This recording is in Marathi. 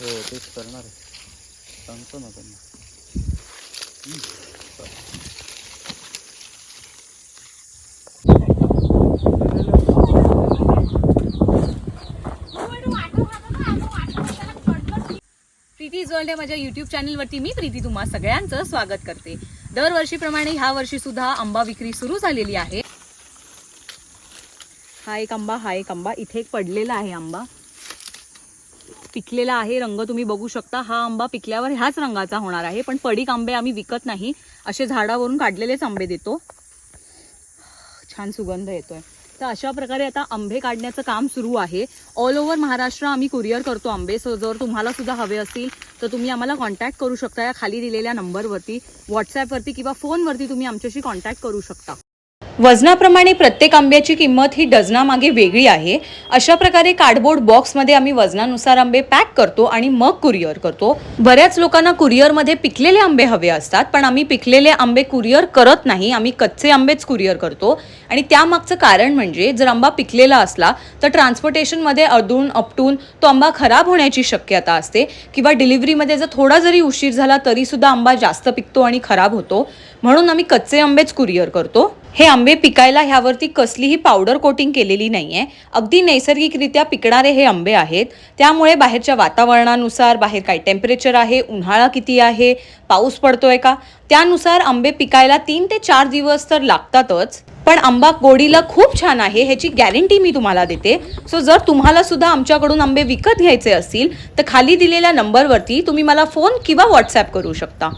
हो तेच करणार सांगतो ना त्यांना. माझ्या युट्यूब चॅनलवरती मी प्रीती तुम्हाला सगळ्यांचं स्वागत करते. दरवर्षीप्रमाणे ह्या वर्षी सुद्धा आंबा विक्री सुरू झालेली आहे. हा एक आंबा हा एक आंबा. इथे एक पडलेला आहे आंबा. पिकलेला आहे रंग तुम्ही बघू शकता. हा आंबा पिकल्यावर ह्याच रंगाचा होणार आहे. पण पडीक आंबे आम्ही विकत नाही. असे झाडावरून काढलेलेच आंबे देतो. छान सुगंध येतोय. तर अशा प्रकारे आता आंबे काढण्याचं काम सुरू आहे. ऑल ओव्हर महाराष्ट्र आम्ही कुरिअर करतो आंबे. सो जर तुम्हाला सुद्धा हवे असतील तर तुम्ही आम्हाला कॉन्टॅक्ट करू शकता या खाली दिलेल्या नंबरवरती व्हॉट्सॲपवरती किंवा फोनवरती तुम्ही आमच्याशी कॉन्टॅक्ट करू शकता. वजनाप्रमाणे प्रत्येक आंब्याची किंमत ही डझनामागे वेगळी आहे. अशा प्रकारे कार्डबोर्ड बॉक्समध्ये आम्ही वजनानुसार आंबे पॅक करतो आणि मग कुरिअर करतो. बऱ्याच लोकांना कुरिअरमध्ये पिकलेले आंबे हवे असतात पण आम्ही पिकलेले आंबे कुरिअर करत नाही. आम्ही कच्चे आंबेच कुरिअर करतो. आणि त्यामागचं कारण म्हणजे जर आंबा पिकलेला असला तर ट्रान्सपोर्टेशनमध्ये अडून अपटून तो आंबा खराब होण्याची शक्यता असते. किंवा डिलिव्हरीमध्ये जर थोडा जरी उशीर झाला तरीसुद्धा आंबा जास्त पिकतो आणि खराब होतो. म्हणून आम्ही कच्चे आंबेच कुरिअर करतो. हे आंबे पिकायला ह्यावरती कसलीही पावडर कोटिंग केलेली नाही आहे अगदी नैसर्गिकरित्या पिकणारे हे आंबे आहेत. त्यामुळे बाहेरच्या वातावरणानुसार बाहेर काय टेम्परेचर आहे उन्हाळा किती आहे पाऊस पडतोय का? त्यानुसार आंबे पिकायला तीन ते चार दिवस तर लागतातच. पण आंबा गोडीला खूप छान आहे ह्याची गॅरंटी मी तुम्हाला देते. सो जर तुम्हाला सुद्धा आमच्याकडून आंबे विकत घ्यायचे असतील तर खाली दिलेल्या नंबरवरती तुम्ही मला फोन किंवा व्हॉट्सॲप करू शकता.